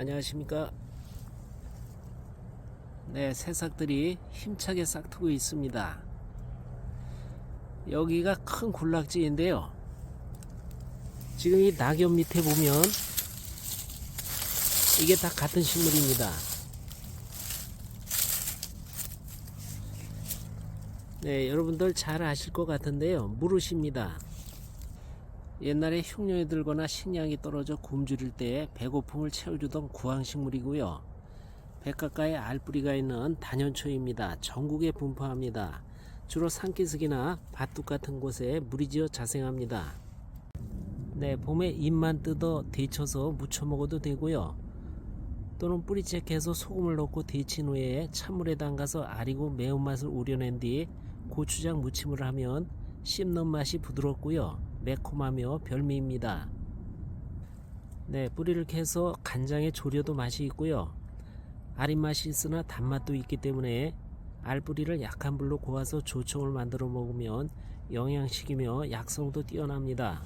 안녕하십니까? 네 새싹들이 힘차게 싹트고 있습니다. 여기가 큰 군락지인데요. 지금 이 낙엽 밑에 보면 이게 다 같은 식물입니다. 네 여러분들 잘 아실 것 같은데요. 무릇입니다 옛날에 흉년이 들거나 식량이 떨어져 굶주릴 때 배고픔을 채워주던 구황식물이고요. 백가까이 알뿌리가 있는 단연초입니다. 전국에 분포합니다. 주로 산기슭이나 밭둑 같은 곳에 무리지어 자생합니다. 네, 봄에 잎만 뜯어 데쳐서 무쳐 먹어도 되고요. 또는 뿌리채 해서 소금을 넣고 데친 후에 찬물에 담가서 아리고 매운맛을 우려낸 뒤 고추장 무침을 하면 씹는 맛이 부드럽고요. 매콤하며 별미입니다. 네, 뿌리를 캐서 간장에 졸여도 맛이 있고요. 아린 맛이 있으나 단맛도 있기 때문에 알뿌리를 약한 불로 고아서 조청을 만들어 먹으면 영양식이며 약성도 뛰어납니다.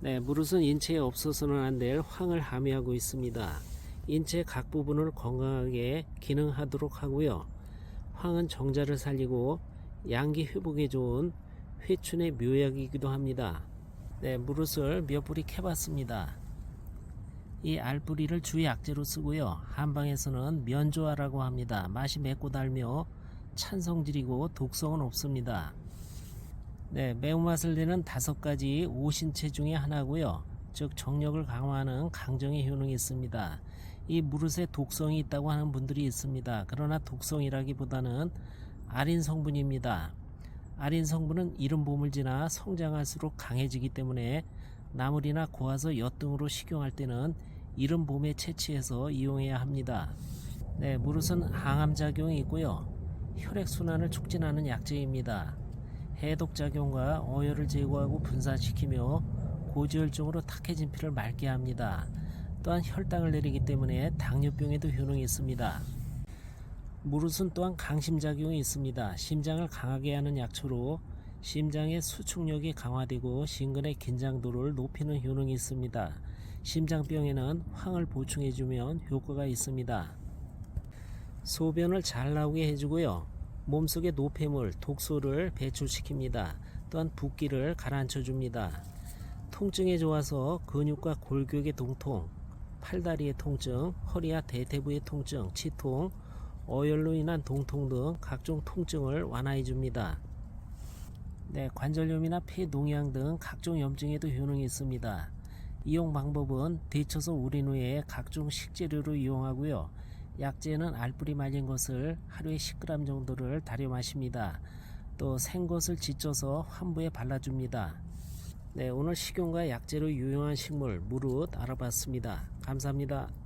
네, 무릇은 인체에 없어서는 안 될 황을 함유하고 있습니다. 인체 각 부분을 건강하게 기능하도록 하고요. 황은 정자를 살리고 양기 회복에 좋은 회춘의 묘약이기도 합니다. 네, 무릇을 몇 뿌리 캐봤습니다. 이 알뿌리를 주 약재로 쓰고요. 한방에서는 면조화라고 합니다. 맛이 맵고 달며 찬성질이고 독성은 없습니다. 네, 매운맛을 내는 다섯 가지 오신채 중에 하나고요. 즉 정력을 강화하는 강정의 효능이 있습니다. 이 무릇에 독성이 있다고 하는 분들이 있습니다. 그러나 독성이라기보다는 아린 성분입니다. 아린 성분은 이른 봄을 지나 성장할수록 강해지기 때문에 나물이나 고아서 엿 등으로 식용할 때는 이른 봄에 채취해서 이용해야 합니다. 네, 무릇은 항암 작용이 있고요. 혈액 순환을 촉진하는 약재입니다. 해독 작용과 어혈을 제거하고 분산시키며 고지혈증으로 탁해진 피를 맑게 합니다. 또한 혈당을 내리기 때문에 당뇨병에도 효능이 있습니다. 무릇은 또한 강심작용이 있습니다. 심장을 강하게 하는 약초로 심장의 수축력이 강화되고 심근의 긴장도를 높이는 효능이 있습니다. 심장병에는 황을 보충해주면 효과가 있습니다. 소변을 잘 나오게 해주고요. 몸속의 노폐물, 독소를 배출시킵니다. 또한 붓기를 가라앉혀 줍니다. 통증에 좋아서 근육과 골격의 동통, 팔다리의 통증, 허리와 대퇴부의 통증, 치통, 어혈로 인한 동통 등 각종 통증을 완화해 줍니다. 네, 관절염이나 폐 농양 등 각종 염증에도 효능이 있습니다. 이용 방법은 데쳐서 우린 후에 각종 식재료로 이용하고요. 약재는 알뿌리 말린 것을 하루에 10g 정도를 달여 마십니다. 또 생것을 지져서 환부에 발라줍니다. 네, 오늘 식용과 약재로 유용한 식물 무릇 알아봤습니다. 감사합니다.